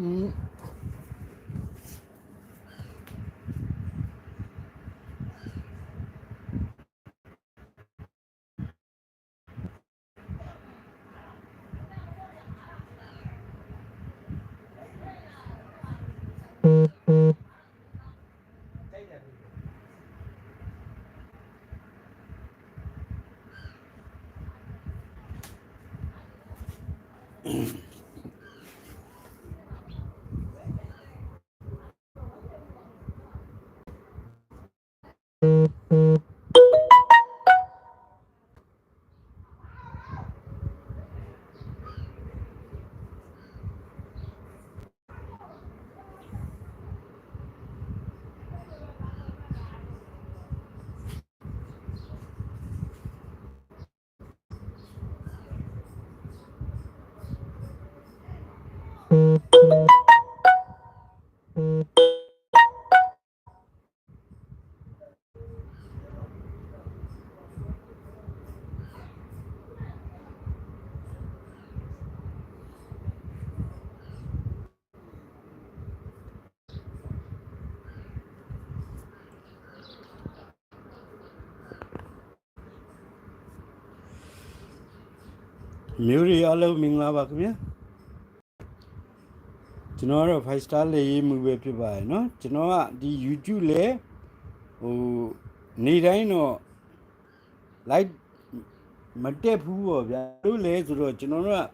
อื မျိုးရီအားလုံးမင်္ဂလာပါခင်ဗျာကျွန်တော်ကတော့ 5 star လေရေးမှုပဲဖြစ်ပါတယ်เนาะကျွန်တော်ကဒီ YouTube လဲဟိုနေတိုင်းတော့ like မတက်ဘူးပေါ့ဗျာလို့လဲဆိုတော့ကျွန်တော်တို့က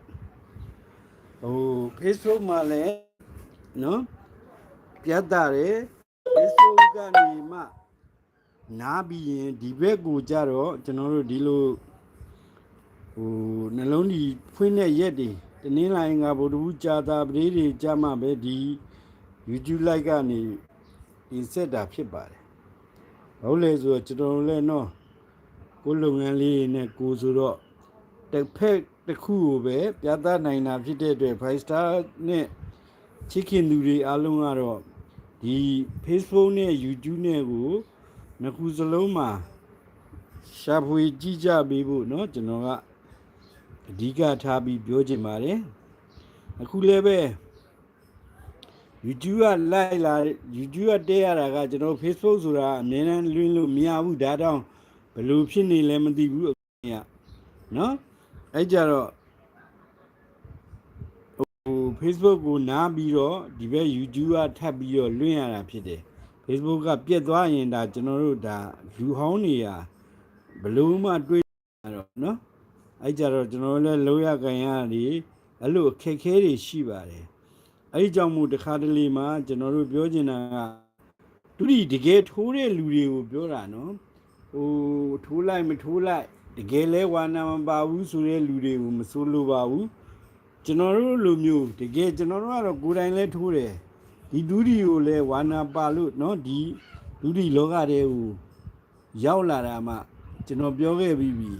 ဟို Facebook မှာလဲเนาะပြတ်တာတယ် Facebook ကနေမှနားပြီးရင်ဒီဘက်ကိုကြတော့ကျွန်တော်တို့ဒီလို ဟိုနှလုံးဒီဖွင့်တဲ့ရက်တွေတနင်္လာရင်ကဗုဒ္ဓဘူးကြာတာပရိတွေကြာမှပဲဒီ YouTube like ကနေတင်ဆက်တာဖြစ်ပါတယ်။ဟုတ်လေဆိုတော့ကျွန်တော်တို့လည်းနော်ကိုယ်လုပ်ငန်းလေးနဲ့ကိုယ်ဆိုတော့တစ်ဖက်တစ်ခုကိုပဲပြသနိုင်တာဖြစ်တဲ့အတွက် Five Star နဲ့ချစ်ခင်သူတွေအားလုံးကတော့ဒီ Facebook နဲ့ YouTube နဲ့ကိုနှစ်ခုစလုံးမှာရှာဖွေကြည့်ကြပေးဖို့เนาะကျွန်တော်က အဓိကထားပြီးပြောချင်ပါတယ်အခုလည်းပဲ YouTube ကလိုက်လာ YouTube ကတဲရတာကကျွန်တော် Facebook ဆိုတာအများနဲ့လွှင့်လို့မရဘူးဒါတောင်ဘယ်လိုဖြစ်နေလဲမသိဘူးအခုကနော်အဲ့ကြတော့ဟို Facebook ကိုနားပြီးတော့ဒီဘက် YouTube ကထပ်ပြီးတော့လွှင့်ရတာဖြစ်တယ် Facebook ကပြက်သွားရင်ဒါကျွန်တော်တို့ဒါလူဟောင်းနေရဘယ်လို့မှတွေးရတော့နော် အဲ့ကြတော့ကျွန်တော်လည်းလောရကန်ရတယ်အဲ့လိုအခက်အခဲတွေရှိပါတယ်အဲ့ဒီကြောင့်မို့တခါတလေမှာကျွန်တော်တို့ပြောချင်တာကတူဒီတကယ်ထိုးတဲ့လူတွေကိုပြောတာနော်ဟိုထိုးလိုက်မထိုးလိုက်တကယ်လဲဝါနာမပါဘူးဆိုတဲ့လူတွေကိုမဆိုးလို့ပါဘူးကျွန်တော်တို့လူမျိုးတကယ်ကျွန်တော်တို့ကတော့ကိုယ်တိုင်လဲထိုးတယ် ဒီဒုဒီကိုလည်းဝါနာပါလို့เนาะဒီဒုဒီလောကတဲ့ကိုရောက်လာတာမှကျွန်တော်ပြောခဲ့ပြီးပြီ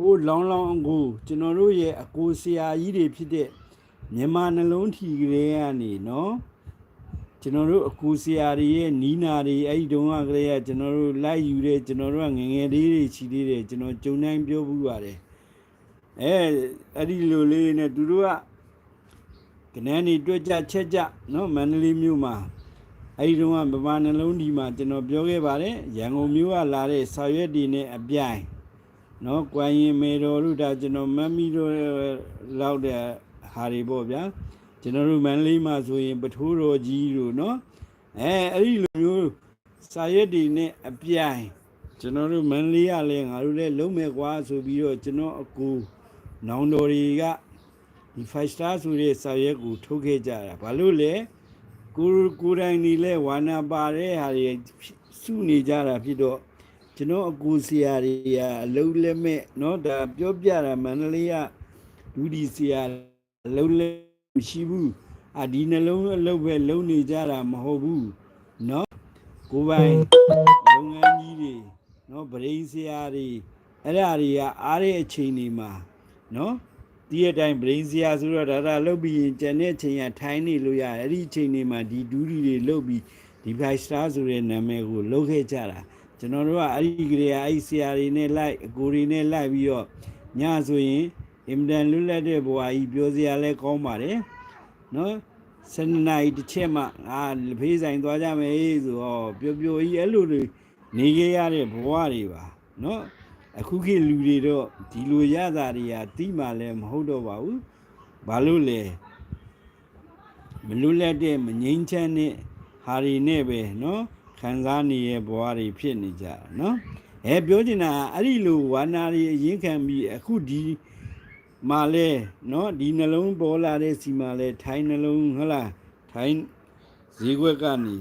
ဟိုလောင်းလောင်းကိုကျွန်တော်တို့ရဲ့အကိုဆရာကြီးတွေဖြစ်တဲ့မြန်မာနှလုံးထီကလေးကနေနော်ကျွန်တော်တို့အကူဆရာတွေရဲ့နီးနာတွေအဲ့ဒီတုန်းကကလေးကကျွန်တော်တို့လိုက်ယူတယ်ကျွန်တော်တို့ကငငယ်လေးတွေချီလေးတယ်ကျွန်တော်ဂျုံတိုင်းပြောဘူးပါတယ်အဲအဲ့ဒီလိုလေးနဲ့သူတို့ကကနန်းတွေတွေ့ကြချက်ကြနော်မန္တလေးမြို့မှာအဲ့ဒီတုန်းကဗမာနှလုံးဒီမှာကျွန်တော်ပြောခဲ့ပါတယ်ရန်ကုန်မြို့ကလာတဲ့ဆာရွက်တွေနဲ့အပြိုင် နော်ကွမ်ရင်မေတော်တို့ဒါကျွန်တော်မတ်မီတို့လောက်တဲ့ဟာတွေပေါ့ဗျာကျွန်တော်တို့မန္တလေးမှာဆိုရင် ပထိုးတော်ကြီးတို့နော်အဲအဲ့ဒီလိုမျိုးစာရွက်တွေနဲ့အပြိုင်ကျွန်တော်တို့မန္တလေးကလည်းငါတို့လည်းလုံးမဲ့ကွာဆိုပြီးတော့ကျွန်တော်အကူနောင်တော်တွေကဒီ5 star ဆိုတဲ့စာရွက်ကိုထုတ်ခဲ့ကြတာဘာလို့လဲကိုကိုယ်တိုင်နေလဲဝါနာပါတဲ့ဟာတွေစုနေကြတာဖြစ်တော့ ကျွန်တော်အကူဆရာတွေကအလုံးလက်မဲ့เนาะဒါပြောပြတာမန္တလေးကဒူဒီဆရာအလုံးလက်မရှိဘူးအဒီနှလုံးအလုံးပဲလုံးနေကြတာမဟုတ်ဘူးเนาะကိုယ်ပိုင်လုပ်ငန်းကြီးတွေเนาะဗရိန်းဆရာတွေအဲ့ဒါတွေကအားတဲ့အချိန်တွေမှာเนาะ ဒီအတိုင်း brain စရာဆိုတော့ဒါဒါလုတ်ပြီးရင်ကျန်တဲ့အချိန်ကထိုင်းနေလို့ရတယ်အဲ့ဒီအချိန်တွေမှာဒီဒူးဒီတွေလုတ်ပြီးဒီ five star ဆိုတဲ့နာမည်ကိုလုတ်ခဲ့ကြတာ ကျွန်တော်တို့ကအဲ့ဒီကလေးကအဲ့ဒီဆရာတွေနဲ့လိုက်အကိုတွေနဲ့လိုက်ပြီးတော့ညဆိုရင်အင်တန်လွတ်လပ်တဲ့ဘဝကြီးပြောစရာလဲကောင်းပါတယ်နော်စနေနိုင်တစ်ချက်မှအာဖေးဆိုင်သွားကြမယ်ဆိုတော့ပျော်ပျော်ကြီးအဲ့လိုတွေနေခဲ့ရတဲ့ဘဝတွေပါနော်အခုခေတ်လူတွေတော့ဒီလိုရတာတွေကတိမှလည်းမဟုတ်တော့ပါဘူးဘာလို့လဲမလွတ်လပ်တဲ့မငြိမ်းချမ်းတဲ့ဟာတွေနဲ့ပဲနော် ခံစားနေရဘဝတွေဖြစ်နေကြတာနော်အဲပြောချင်တာအဲ့ဒီလိုဝါနာတွေအရင်ခံပြီးအခုဒီမာလဲနော်ဒီနှလုံးပေါ်လာတဲ့စီမာလဲထိုင်းနှလုံးဟုတ်လားထိုင်းဈေးွက်ကနေ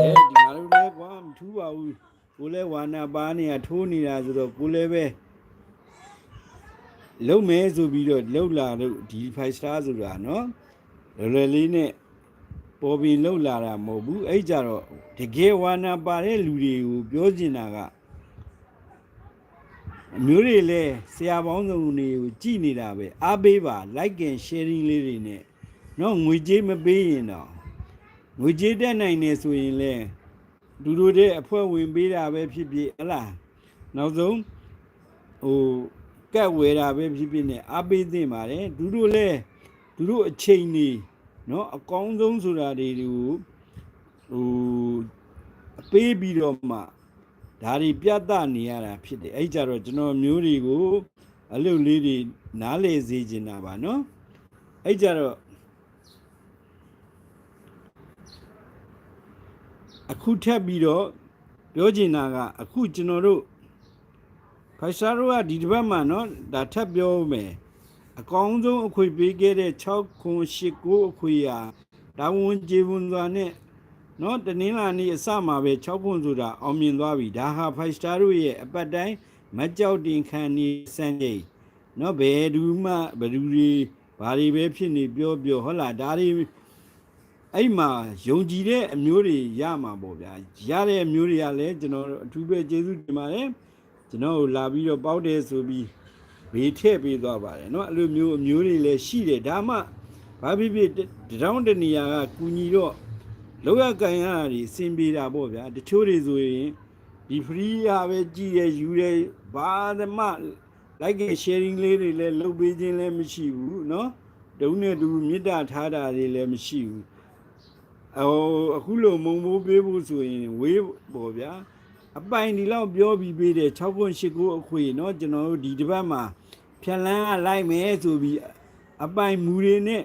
အဲဒီငါတို့လည်းကွာမထူးပါဘူးကိုလဲဝါနာပါနေရထိုးနေတာဆိုတော့ကိုလဲပဲလုံမဲဆိုပြီးတော့လှုပ်လာတော့ဒီ5 star ဆိုတာနော်လွယ်လွယ်လေးနဲ့ ပေါ်ပြီးလှုပ်လာတာမဟုတ်ဘူးအဲ့ကြတော့တကယ်ဝါနာပါတဲ့လူတွေကိုပြောချင်တာကအမျိုးတွေလည်းဆရာပေါင်းစုံတွေကိုကြည်နေတာပဲအားပေးပါ like and sharing လေးတွေနဲ့နော်ငွေကြေးမပေးရင်တော့ငွေကြေးတက်နိုင်နေဆိုရင်လဲလူတို့တဲ့အဖွဲ့ဝင်ပေးတာပဲဖြစ်ဖြစ်ဟလားနောက်ဆုံးဟိုကတ်ဝယ်တာပဲဖြစ်ဖြစ်နဲ့အားပေးသင့်ပါတယ်သူတို့လဲသူတို့အချိန်ကြီး နော်အကောင်းဆုံးဆိုတာတွေကိုဟိုအပေးပြီးတော့မှဒါတွေပြသနေရတာဖြစ်တယ်အဲ့ကြတော့ကျွန်တော်မျိုးတွေကိုအလုပ်လေးတွေနားလေစေချင်တာပါနော်အဲ့ကြတော့အခုထပ်ပြီးတော့ပြောချင်တာကအခုကျွန်တော်တို့ဖိုက်ရှားတို့ကဒီတစ်ပတ်မှနော်ဒါထပ်ပြောမယ် အကောင်းဆုံးအခွေပေးခဲ့တဲ့6ခွန်8ကိုအခွေရာဒါဝန်ကျေပွန်စွာနဲ့เนาะတနင်္လာနေ့အစမှာပဲ6ခွန်ဆိုတာအောင်မြင်သွားပြီဒါဟာဖိုင်စတာတို့ရဲ့အပတ်တိုင်းမကြောက်တင်ခံနေစံချိန်เนาะဘယ်သူမှဘယ်သူတွေဘာတွေပဲဖြစ်နေပြောပြောဟုတ်လားဒါတွေအဲ့မှာယုံကြည်တဲ့အမျိုးတွေရမှာပေါ့ဗျာရတဲ့အမျိုးတွေကလည်းကျွန်တော်အထူးပဲကျေးဇူးတင်ပါတယ်ကျွန်တော်လာပြီးတော့ပေါက်တယ်ဆိုပြီး ဘေးထည့်ပေးသွားပါတယ်เนาะအဲ့လိုမျိုးအမျိုးတွေလည်းရှိတယ်ဒါမှဘာဖြစ်ဖြစ်တတောင်းတနေရာကကူညီတော့လောက်ရကန်ရတာတွေအဆင်ပြေတာပေါ့ဗျာတချို့တွေဆိုရင်ဒီ free ရပဲကြည်ရယူရဘာမှ like and sharing လေးတွေလည်းလုပ်ပေးခြင်းလည်းမရှိဘူးเนาะတုံးနဲ့တူမေတ္တာထားတာတွေလည်းမရှိဘူးအော်အခုလိုမုံမိုးပေးဖို့ဆိုရင်ဝေးပေါ့ဗျာအပိုင်ဒီလောက်ပြောပြီးပေးတယ်6.89အခွေเนาะကျွန်တော်တို့ဒီတစ်ပတ်မှာ ဖြက်လန်းကလိုက်မယ်ဆိုပြီးအပိုင်မူတွေနဲ့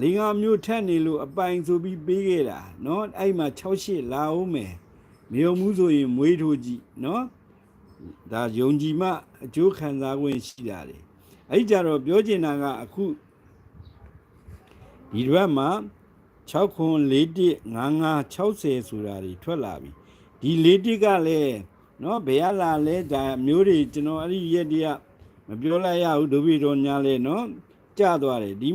လင်္ကာမျိုးထက်နေလို့အပိုင်ဆိုပြီးပေးခဲ့တာเนาะအဲ့မှာ68လာအောင်မယ်မြို့မှုဆိုရင်မွေးထိုးကြည့်เนาะဒါယုံကြည်မှအကျိုးခံစား권ရှိတာလေအဲ့ကြတော့ပြောချင်တာကအခုဒီဘက်မှာ6ခွန်4တစ်55 60ဆိုတာတွေထွက်လာပြီဒီ4တစ်ကလည်းเนาะဘယ်ရလာလဲဒါမျိုးတွေကျွန်တော်အဲ့ဒီရက်တည်းက မပြောလိုက်ရဘူးဒုဗိတော်ညာလေနော်ကြသွားတယ်ဒီ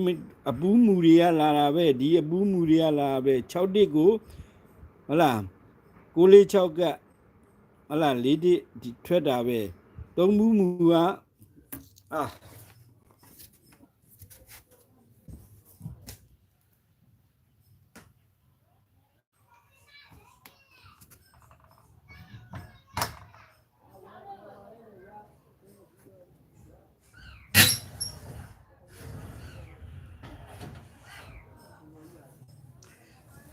အပူးမူတွေကလာတာပဲဒီအပူးမူတွေကလာပဲ6တစ်ကိုဟုတ်လားကိုလေး6ကဟုတ်လား၄တစ်ထွက်တာပဲသုံးဘူးမူကအာ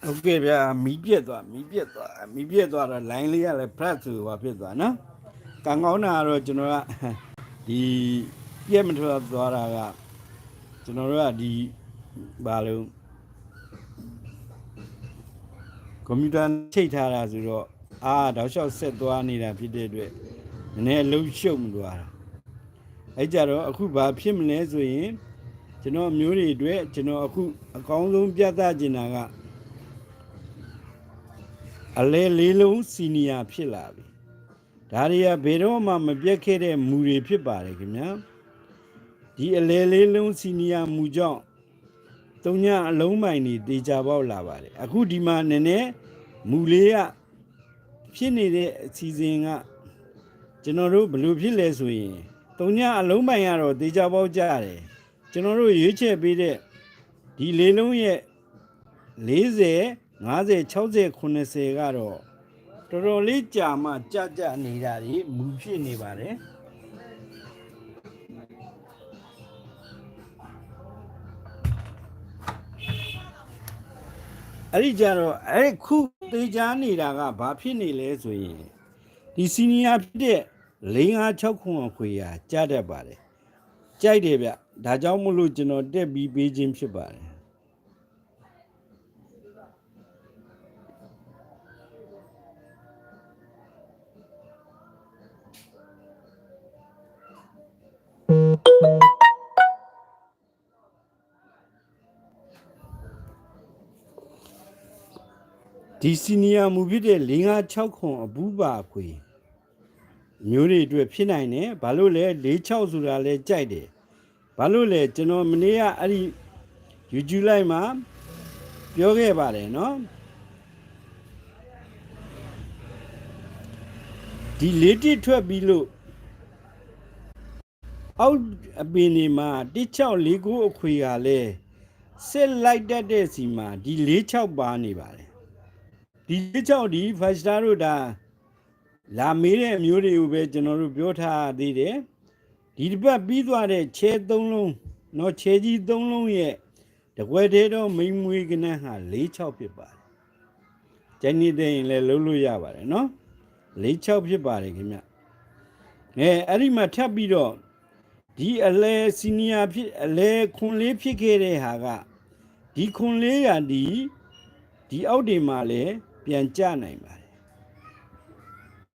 ဟုတ်ကဲ့ဗျာမီးပြက်သွားမီးပြက်သွားမီးပြက်သွားတော့ line လေးကလည်း flat ဆိုပါဖြစ်သွားနော်ကံကောင်းတာကတော့ကျွန်တော်ကဒီပြက်မထွက်သွားတာကကျွန်တော်တို့ကဒီဘာလို့ကွန်ပျူတာချိတ်ထားတာဆိုတော့အာတောက်လျှောက်ဆက်သွားနေတာဖြစ်တဲ့အတွက်နည်းနည်းလှုပ်ရှုပ်မသွားတာအဲကြတော့အခုဘာဖြစ်မလဲဆိုရင်ကျွန်တော်မျိုးတွေအတွက်ကျွန်တော်အခုအကောင်းဆုံးပြသချင်တာက အလဲလေးလုံးစီနီယာဖြစ်လာပြီဒါတွေကဘယ်တော့မှမပြတ်ခဲ့တဲ့မူတွေဖြစ်ပါတယ်ခင်ဗျာဒီအလဲလေးလုံးစီနီယာမူကြောင့်တုံညာအလုံးမိုင်တွေတေချာပေါက်လာပါတယ်အခုဒီမှာနည်းနည်းမူလေးကဖြစ်နေတဲ့အစီအစဉ်ကကျွန်တော်တို့ဘယ်လိုဖြစ်လဲဆိုရင်တုံညာအလုံးမိုင်ကတော့တေချာပေါက်ကြတယ်ကျွန်တော်တို့ရွေးချယ်ပေးတဲ့ဒီလေးလုံးရဲ့40 50 60 80ကတော့တော်တော်လေးကြာမှကြကြနေတာတွေမူဖြစ်နေပါတယ်အဲ့ဒီကြတော့အဲ့ခုသေချာနေတာကဘာဖြစ်နေလဲဆိုရင်ဒီစီနီယာဖြစ်တဲ့၄၅6ခွန်ခွေရာကြားတတ်ပါတယ်ကြိုက်တယ်ဗျဒါကြောင့်မလို့ကျွန်တော်တက်ပြီးပေးခြင်းဖြစ်ပါတယ် ဒီစီနီယာမူဖြစ်တဲ့၄၅6ခွန်အဘူးပါခွေမျိုးတွေအတွက်ဖြစ်နိုင်တယ်ဘာလို့လဲ၄6ဆိုတာလဲကြိုက်တယ်ဘာလို့လဲကျွန်တော်မနေ့ကအဲ့ဒီ YouTube လိုက်မှာပြောခဲ့ပါတယ်เนาะဒီလေးတစ်ထွက်ပြီးလို့ အောက်အပင်နေမှာ1649အခွေကလဲဆက်လိုက်တတ်တဲ့စီမှာဒီ46ပါနေပါတယ် ဒီကြောင့်ဒီ five star တို့ဒါလာမေးတဲ့အမျိုးတွေကိုပဲကျွန်တော်တို့ပြောထားသေးတယ်ဒီတစ်ပတ်ပြီးသွားတဲ့ခြေသုံးလုံးเนาะခြေကြီးသုံးလုံးရဲ့တကွယ်သေးတော့မိန်မွေးကနန်းဟာ46ဖြစ်ပါတယ်ကျန်နေတဲ့ရင်လည်းလုံးလို့ရပါတယ်เนาะ46ဖြစ်ပါတယ်ခင်ဗျအဲအဲ့ဒီမှာထပ်ပြီးတော့ ဒီအလဲစီနီယာဖြစ်အလဲခွန်လေးဖြစ်ခဲ့တဲ့ဟာကဒီခွန်လေးရာဒီဒီအောက်တွေမှာလည်းပြန်ကြနိုင်ပါတယ်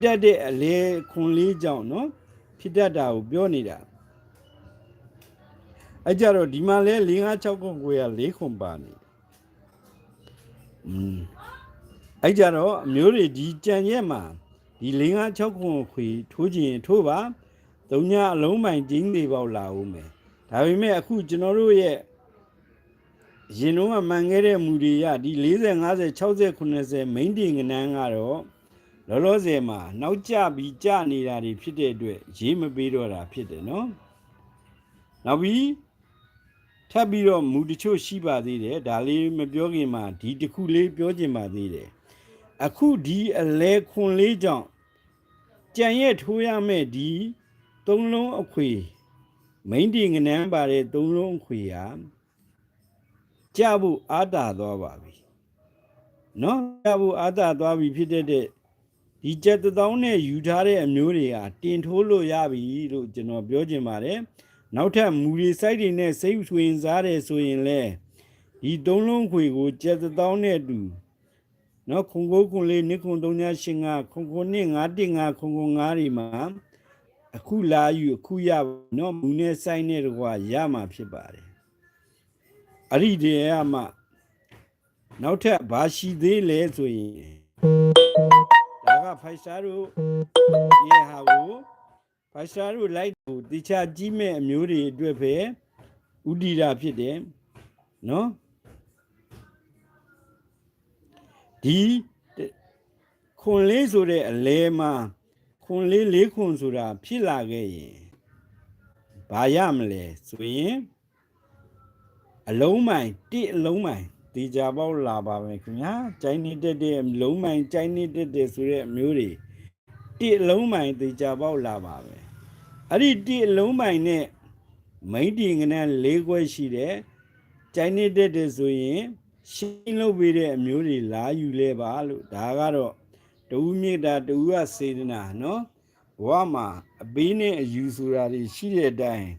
တက်တဲ့အလေခွန်လေးကြောင့်เนาะဖြစ်တတ်တာကိုပြောနေတာအဲကြတော့ဒီမှာလဲ4 5 6ခွန်ကိုရ4ခွန်ပါနေอืมအဲကြတော့အမျိုးတွေဒီကြံရက်မှာဒီ4 5 6ခွန်ခွေထိုးခြင်းထိုးပါ သုံးညအလုံးပိုင်ကျင်းသေးပေါက်လာဦးမယ်ဒါပေမဲ့အခုကျွန်တော်တို့ရဲ့ရင်တော့မှန်ခဲ့တဲ့မူတွေရဒီ40 50 60 90မိန်းတင်ကနန်းကတော့လောလောဆယ်မှာနောက်ကျပြီးကျနေတာတွေဖြစ်တဲ့အတွက်ရေးမပေးတော့တာဖြစ်တယ်နော်နောက်ပြီးထပ်ပြီးတော့မူတချို့ရှိပါသေးတယ်ဒါလေးမပြောခင်မှာဒီတစ်ခုလေးပြောချင်ပါသေးတယ်အခုဒီအလဲခွန်လေးကြောင့်ကြံရဲ့ထိုးရမဲ့ဒီ သုံးလုံးအခွေမိန်းတင်ကနန်းပါတဲ့သုံးလုံးအခွေဟာကြဖို့အာတာသွားပါပြီနော်ကြဖို့အာတာသွားပြီဖြစ်တဲ့တဲ့ဒီကြက်တောင်းနဲ့ယူထားတဲ့အမျိုးတွေဟာတင်ထိုးလို့ရပြီလို့ကျွန်တော်ပြောချင်ပါတယ်နောက်ထပ်မူရီစိုက်တွေနဲ့စိတ်ဆွေစားတယ်ဆိုရင်လေဒီသုံးလုံးခွေကိုကြက်တောင်းနဲ့အတူနော်ခုံကိုခုံလေးနိခုံ3985ခုံခုံနဲ့915ခုံခုံ9တွေမှာ အခုလာယူအခုရနော်မူနဲ့စိုက်နဲ့တကွာရမှာဖြစ်ပါတယ်အဲ့ဒီတည်းကမှနောက်ထပ်ဘာရှိသေးလဲဆိုရင်ဒါကဖိုက်စတာတို့ရဲ့ဟာကိုဖိုက်စတာတို့လိုက်ကိုတခြားကြီးမဲ့အမျိုးတွေအတွက်ပဲဥတီတာဖြစ်တယ်နော်ဒီခွန်လေးဆိုတဲ့အလဲမှာ ခွန်လေးလေးခွန်ဆိုတာဖြစ်လာခဲ့ရင်ဘာရမလဲဆိုရင်အလုံးမိုင်တိအလုံးမိုင်တေချာပေါက်လာပါမယ်ခင်ဗျာကျိုင်းနေတက်တဲ့အလုံးမိုင်ကျိုင်းနေတက်တဲ့ဆိုတဲ့အမျိုးတွေတိအလုံးမိုင်တေချာပေါက်လာပါပဲအဲ့ဒီတိအလုံးမိုင်နဲ့မိန်တီငနန်း၄ခွဲရှိတယ်ကျိုင်းနေတက်တဲ့ဆိုရင်ရှင်းလုပ်ပေးတဲ့အမျိုးတွေလာယူလဲပါလို့ဒါကတော့ တူမြေတာတူကစေတနာနော်ဘဝမှာအပေးနဲ့အယူဆိုတာတွေရှိတဲ့အတိုင်း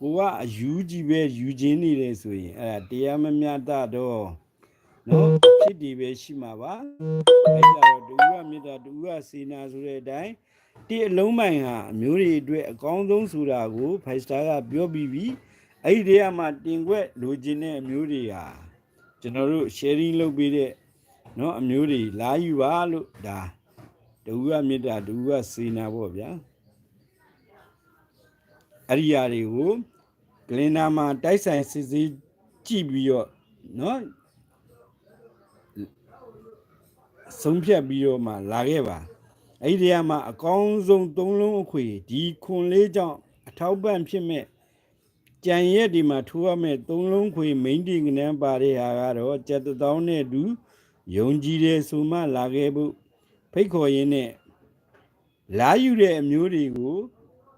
ကိုကအယူကြီးပဲယူခြင်းနေတယ်ဆိုရင်အဲ့ဒါတရားမမြတ်တော့နော်ဖြစ်ဒီပဲရှိမှာပါအဲ့ကြတော့တူကမေတ္တာတူကစေနာဆိုတဲ့အတိုင်းတိအလုံးမိုင်ဟာအမျိုးတွေအတွက်အကောင်းဆုံးဆိုတာကိုဖိုက်စတာကပြောပြီးပြီအဲ့ဒီတည်းကမှတင်ခွက်လိုချင်တဲ့အမျိုးတွေဟာကျွန်တော်တို့ sharing လုပ်ပေးတဲ့ နော်အမျိုးတွေလာယူပါလို့ဒါဒူကမေတ္တာဒူကစေနာပေါ့ဗျာအဲ့ဒီຢာတွေကိုကလင်နာမှာတိုက်ဆိုင်စစ်စစ်ကြည့်ပြီးတော့နော်ဆုံးဖြတ်ပြီးတော့မှလာခဲ့ပါအဲ့ဒီတရားမှာအကောင်းဆုံးသုံးလုံးအခွေဒီခွန်လေးကြောင့်အထောက်ပံ့ဖြစ်မဲ့ကြံရက်ဒီမှာထိုးရမဲ့သုံးလုံးခွေမိန်ဒီငနန်းပါတဲ့ဟာကတော့ကျက်တောင်းနဲ့တူ ယုံကြည်တဲ့ဆိုမှလာခဲ့ဖို့ဖိတ်ခေါ်ရင်းနဲ့လာယူတဲ့အမျိုးတွေကို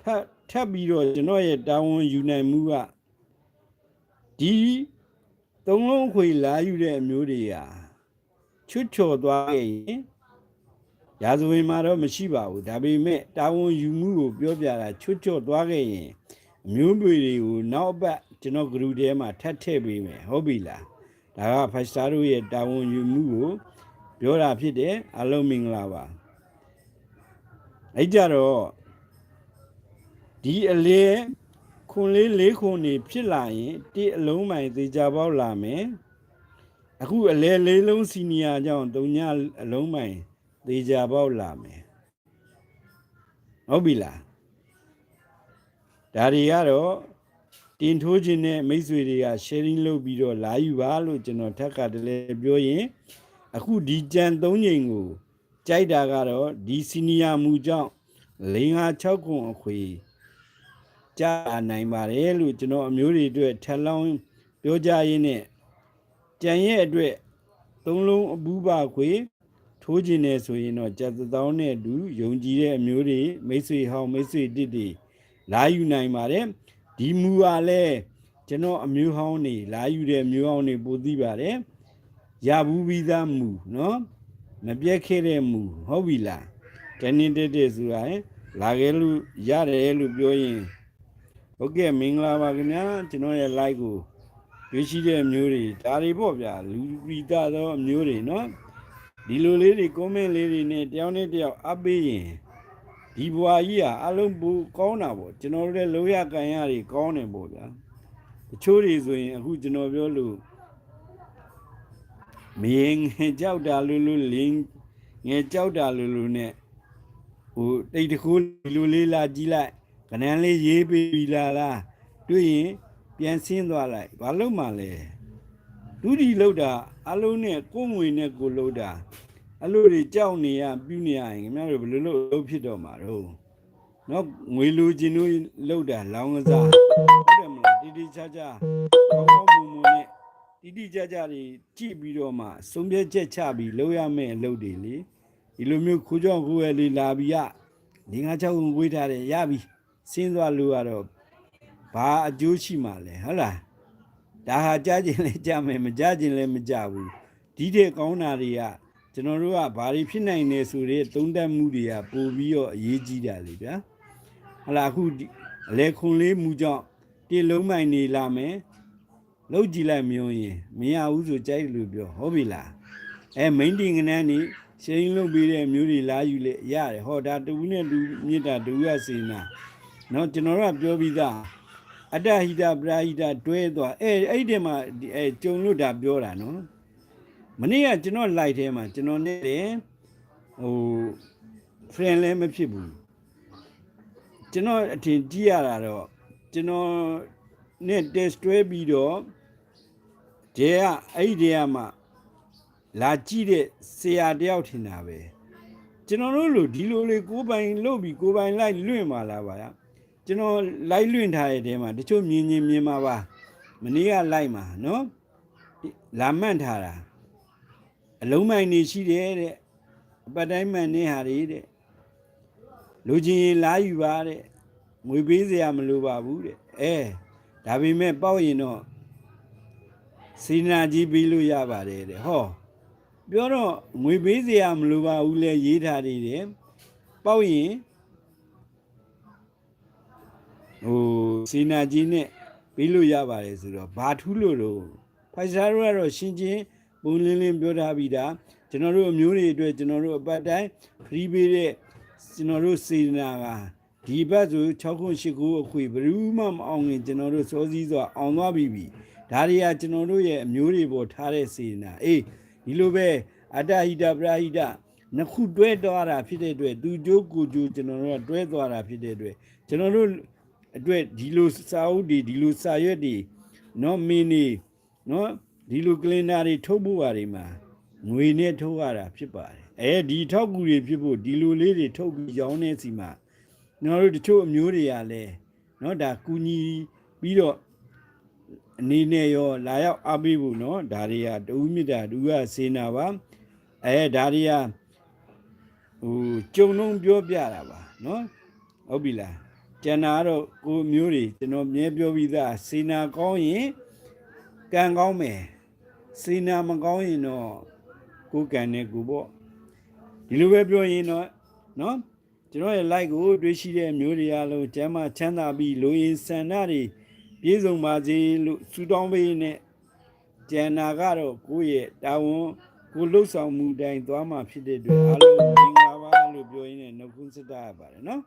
ထပ်ထပ်ပြီးတော့ကျွန်တော်ရဲ့တာဝန်ယူနိုင်မှုကဒီသုံးလုံးခွေလာယူတဲ့အမျိုးတွေဟာချွတ်ချော်သွားခဲ့ရင်ရာဇဝင်မှာတော့မရှိပါဘူးဒါပေမဲ့တာဝန်ယူမှုကိုပြောပြတာချွတ်ချော်သွားခဲ့ရင်အမျိုးတွေတွေကိုနောက်အပတ်ကျွန်တော်ဂရုထဲမှာထပ်ထည့်ပေးမယ်ဟုတ်ပြီလား ဒါကဖိုက်စတာတို့ရဲ့တာဝန်ယူမှုကိုပြောတာဖြစ်တယ်အလုံးမင်္ဂလာပါအဲ့ကြတော့ဒီအလေခွန်လေးလေးခွန်နေဖြစ်လာရင်တိအလုံးမိုင်သေးကြပေါက်လာမယ်အခုအလေလေးလုံးစီနီယာကြောင့်တုံညအလုံးမိုင်သေးကြပေါက်လာမယ်ဟုတ်ပြီလားဒါတွေကတော့ တင်ထိုးခြင်းနဲ့မိတ်ဆွေတွေက sharing လုပ်ပြီးတော့လာယူပါလို့ကျွန်တော်ထက်ကတည်းကပြောရင်အခုဒီကြံ၃ချိန်ကိုကြိုက်တာကတော့ဒီစီနီယာမူကြောင့်၄၅6ခုအခွေကြာနိုင်ပါတယ်လို့ကျွန်တော်အမျိုးတွေအတွက်ထက်လောင်းပြောကြရင်းနဲ့ကြံရဲ့အတွက်သုံးလုံးအပူပါခွေထိုးခြင်းနဲ့ဆိုရင်တော့ကြက်သတောင်းနဲ့အတူယုံကြည်တဲ့အမျိုးတွေမိတ်ဆွေဟောင်းမိတ်ဆွေတစ်တွေလာယူနိုင်ပါတယ် ဒီမူကလည်းကျွန်တော်အမျိုးဟောင်းနေလာယူတဲ့မျိုးဟောင်းနေပိုသိပါတယ်ရဘူးပြီးသားမူနော်မပြက်ခဲ့တဲ့မူဟုတ်ပြီလားတနည်းတက်တက်ဆိုတာရင်လာခဲ့လို့ရတယ်လို့ပြောရင်ဟုတ်ကဲ့မင်္ဂလာပါခင်ဗျာကျွန်တော်ရဲ့ like ကိုရွေးရှိတဲ့အမျိုးတွေဒါတွေပေါ့ဗျာလူပီတာသောအမျိုးတွေနော်ဒီလိုလေးတွေ comment လေးတွေနဲ့တယောက်နဲ့တယောက်အပ်ပေးရင် ဒီဘွာကြီးဟာအလုံးပူကောင်းတာပေါ့ကျွန်တော်တို့လည်းလောရကန်ရတွေကောင်းတယ်ပေါ့ဗျာတချို့တွေဆိုရင်အခုကျွန်တော်ပြောလို့မင်းငယ်ကြောက်တာလူလူလင်းငယ်ကြောက်တာလူလူနဲ့ဟိုတိတ်တကူလူလေးလာကြည့်လိုက်ခဏန်းလေးရေးပေးပြီလားလားတွေ့ရင်ပြန်ဆင်းသွားလိုက်ဘာလို့မှလဲဒုတိလောက်တာအလုံးနဲ့ကိုယ်ငွေနဲ့ကိုလောက်တာ အလိုတွေကြောက်နေရပြုနေရရင်ခင်ဗျားတို့ဘယ်လိုလုပ်လုပ်ဖြစ်တော့မှာတော့နော်ငွေလူချင်းတို့လောက်တာလောင်းကစားဟုတ်တယ်မလားတိတိကျကျကောင်းကောင်းမွန်မွန်နဲ့တိတိကျကျတွေကြည့်ပြီးတော့မှစုံပြက်ချက်ချပြီးလုပ်ရမယ့်အလုပ်တွေလေဒီလိုမျိုးခိုးကြောင်ခိုးရလေးလာပြီးရနေငါချောက်ဝေးထားတယ်ရပြီစင်းသွားလို့ကတော့ဘာအကျိုးရှိမှလဲဟုတ်လားဒါဟာကြားခြင်းလဲကြားမယ်မကြားခြင်းလဲမကြားဘူးဒီတဲ့ကောင်းတာတွေက ကျွန်တော်တို့ကဘာတွေဖြစ်နိုင်နေဆိုတဲ့သုံးသပ်မှုတွေကပို့ပြီးတော့အရေးကြီးတာလေဗျာဟလာအခုအလဲခွန်လေးမူကြောင့်တေလုံးမိုင်နေလာမယ်လောက်ကြည့်လိုက်မျိုးရင်မရဘူးဆိုကြိုက်လို့ပြောဟုတ်ပြီလားအဲမိန်တင်ကနန်းနေရှင်းလုံးပေးတဲ့မျိုးတွေလာယူလေရတယ်ဟောဒါတူနဲ့တူမြစ်တာတူရစေနာနော်ကျွန်တော်တို့ကပြောပြီးသားအတ္တဟိတပရာဟိတတွဲသွားအဲအဲ့ဒီမှာအဲကြုံလို့ဒါပြောတာနော် မနေ့ကကျွန်တော် live ထဲမှာကျွန်တော်နဲ့တယ်ဟို friend လည်းမဖြစ်ဘူးကျွန်တော်အထင်ကြီးရတာတော့ကျွန်တော်နဲ့ test တွဲပြီးတော့တဲကအဲ့ဒီတဲကမှလာကြည့်တဲ့ဆရာတယောက်ထင်တာပဲကျွန်တော်တို့လိုဒီလိုလေကိုယ်ပိုင်လုပ်ပြီးကိုယ်ပိုင်လိုက်လွင့်มาလားပါဗျာကျွန်တော်လိုက်လွင့်ထားတဲ့တဲမှာတချို့မြင်မြင်မြင်မှာပါမနေ့ကလိုက်မှာနော်လာမှတ်ထားတာ အလုံးမိုင်နေရှိတယ်တဲ့အပတ်တိုင်းမှန်နေဟာတွေတဲ့လူချင်းရင်လာယူပါတဲ့ငွေပေးစရာမလိုပါဘူးတဲ့အဲဒါပေမဲ့ပေါ့ရင်တော့စီနာကြီးပြီးလို့ရပါတယ်တဲ့ဟောပြောတော့ငွေပေးစရာမလိုပါဘူးလဲရေးထားတယ်တဲ့ပေါ့ရင်ဟိုစီနာကြီးနဲ့ပြီးလို့ရပါတယ်ဆိုတော့ဘာထူးလို့တော့ဖိုက်စားတို့ကတော့ရှင်ချင်း ပုံလင်းလင်းပြောထားပြီးသားကျွန်တော်တို့အမျိုးတွေအတွက်ကျွန်တော်တို့အပတ်တိုင်းဖရီးပေးတဲ့ကျွန်တော်တို့စေနာကဒီဘက်ဆို6ခု8ခုအခွေဘယ်သူမှမအောင်ရင်ကျွန်တော်တို့စောစည်းစွာအောင်သွားပြီပြီဒါတွေကကျွန်တော်တို့ရဲ့အမျိုးတွေပေါ်ထားတဲ့စေနာအေးဒီလိုပဲအတ္တဟိတပရာဟိတနှစ်ခုတွဲသွားတာဖြစ်တဲ့အတွက်သူကြိုးကိုကြိုးကျွန်တော်တို့ကတွဲသွားတာဖြစ်တဲ့အတွက်ကျွန်တော်တို့အတွက်ဒီလိုစာအုပ်တွေဒီလိုစာရွက်တွေနော်မင်းနေနော် ဒီလိုကလင်နာတွေထုတ်ဖို့ဟာတွေမှာငွေနဲ့ထုတ်ရတာဖြစ်ပါတယ်အဲဒီထောက်ကူတွေဖြစ်ဖို့ဒီလိုလေးတွေထုတ်ပြီးရောင်းနေစီမှာကျွန်တော်တို့တချို့အမျိုးတွေကလည်းเนาะဒါကူညီပြီးတော့အနေနဲ့ရောလာရောက်အားပေးဖို့เนาะဒါတွေကတူမြစ်တာတူကစေနာပါအဲဒါတွေကဟိုကြုံလုံးပြောပြတာပါเนาะဟုတ်ပြီလားကျန်တာကတော့ကိုမျိုးတွေကျွန်တော်မြဲပြောပြီးသားစေနာကောင်းရင်ကံကောင်းမယ် စေနာမကောင်းရင်တော့ကိုယ်ကံနဲ့ကိုယ်ပေါ့ဒီလိုပဲပြောရင်တော့နော်ကျွန်တော်ရဲ့ like ကိုတွေ့ရှိတဲ့မျိုးတွေအားလုံးကျမ်းမာချမ်းသာပြီးလူရင်းဆန္ဒတွေပြည့်စုံပါစေလို့ဆုတောင်းပေးနဲ့ကျန်နာကတော့ကိုယ့်ရဲ့တာဝန်ကိုလှုပ်ဆောင်မှုတိုင်းသွားမှာဖြစ်တဲ့အတွက်အားလုံးမင်္ဂလာပါလို့ပြောရင်းနဲ့နှုတ်ခွန်းဆက်တာရပါတယ်နော်